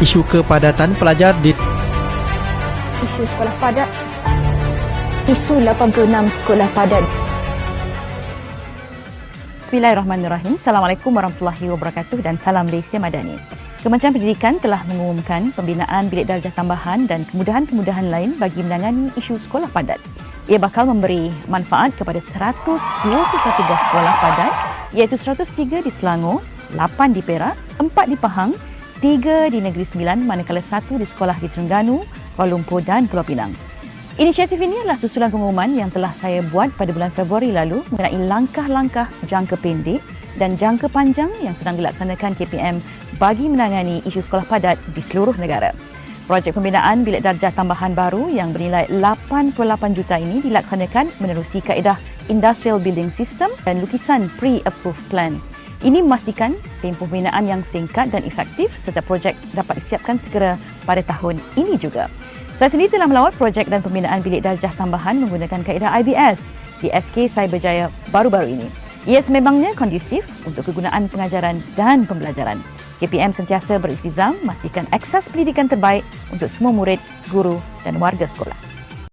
Isu kepadatan pelajar di isu sekolah padat, isu 86 sekolah padat. Bismillahirrahmanirrahim. Assalamualaikum warahmatullahi wabarakatuh dan salam Malaysia Madani. Kementerian Pendidikan telah mengumumkan pembinaan bilik darjah tambahan dan kemudahan-kemudahan lain bagi menangani isu sekolah padat. Ia bakal memberi manfaat kepada 121 belas sekolah padat iaitu 103 di Selangor, 8 di Perak, 4 di Pahang, 3 di Negeri Sembilan manakala satu di sekolah di Terengganu, Kuala Lumpur dan Pulau Pinang. Inisiatif ini adalah susulan pengumuman yang telah saya buat pada bulan Februari lalu mengenai langkah-langkah jangka pendek dan jangka panjang yang sedang dilaksanakan KPM bagi menangani isu sekolah padat di seluruh negara. Projek pembinaan bilik darjah tambahan baru yang bernilai 88 juta ini dilaksanakan menerusi kaedah Industrial Building System dan lukisan Pre-Approved Plan. Ini memastikan tempoh pembinaan yang singkat dan efektif serta projek dapat disiapkan segera pada tahun ini juga. Saya sendiri telah melawat projek dan pembinaan bilik darjah tambahan menggunakan kaedah IBS di SK Cyberjaya baru-baru ini. Ia sememangnya kondusif untuk kegunaan pengajaran dan pembelajaran. KPM sentiasa beriktizam memastikan akses pendidikan terbaik untuk semua murid, guru dan warga sekolah.